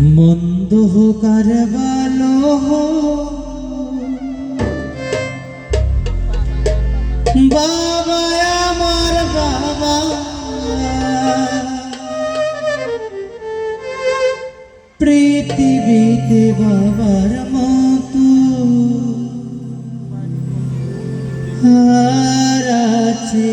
মন্দ হোক আর ভালো বাবা আমার বাবা। পৃথিবীতে বাবার মতো। আর আছে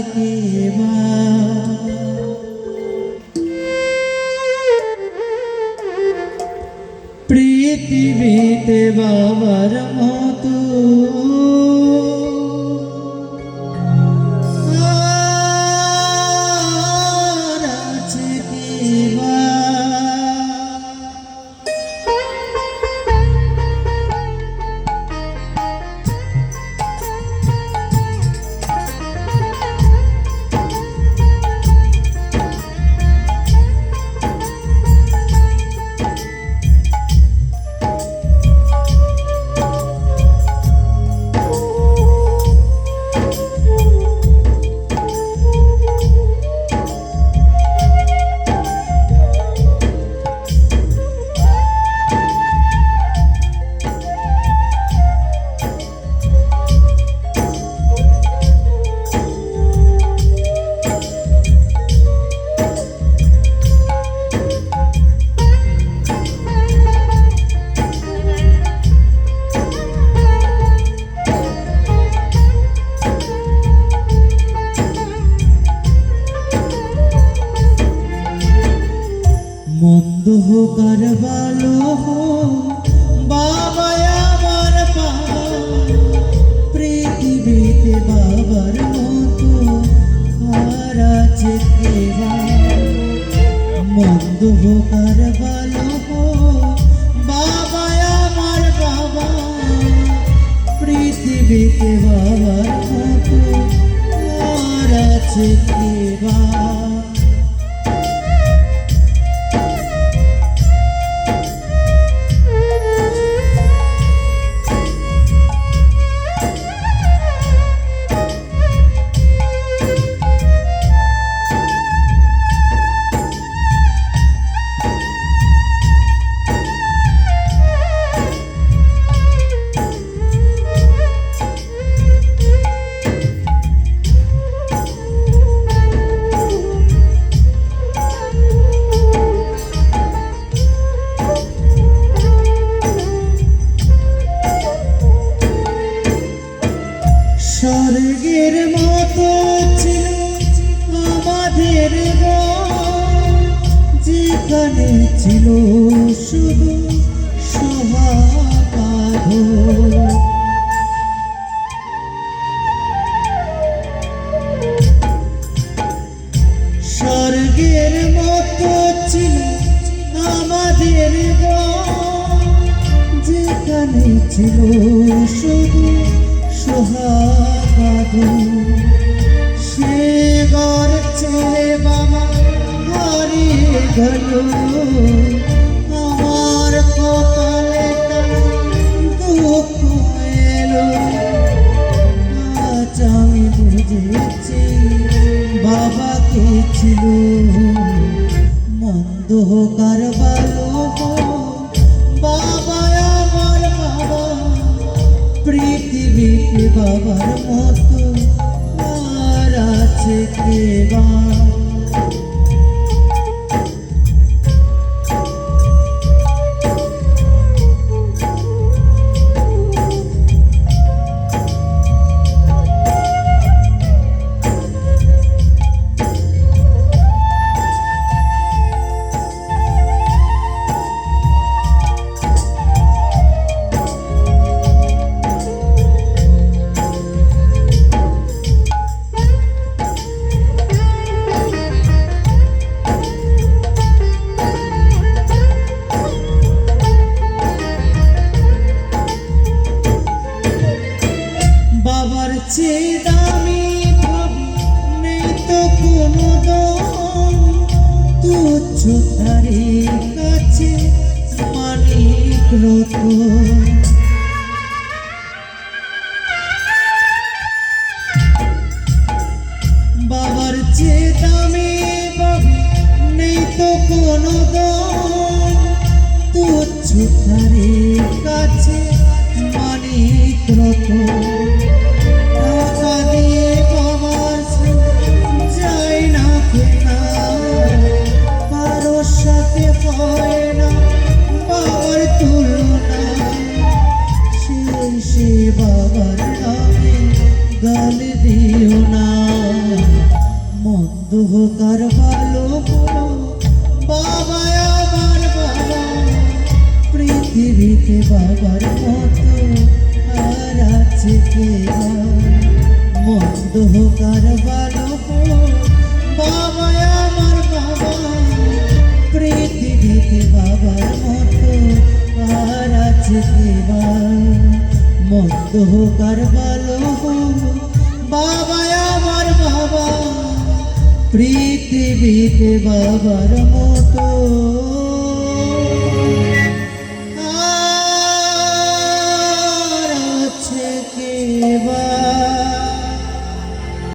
মন্দ হোক আর ভালো বাবা আমার বাবা পৃথিবীতে বাবার মতো আর আছে কে বা? মন্দ হোক আর ভালো বাবা আমার বাবা পৃথিবীতে বাবার আছে ছিল শুধু সোহাগাধ স্বর্গের মতো ছিল আমাদের যেখানে ছিল শুধু সোহাগাদ গেল আমার কপালে আমি বুঝেছি বাবা কে ছিল মন্দ হোক আর বাবা আমার বাবা বাবার মতো। আর আছে কে বা? বাবার চেয়ে দামি ভাবি নেই তো কোনো দম তুচ্ছ কাছে মানিক রতন দিও না মন্দ হোক আর ভালো বাবা আমার বাবা, পৃথিবীতে বাবার মতো আর আছে কে? মন্দ হোক আর ভালো বাবা আমার বাবা, পৃথিবীতে বাবার মতো আর আছে কে? মন্দ হোক আর ভালো পৃথিবীতে বাবার মতো।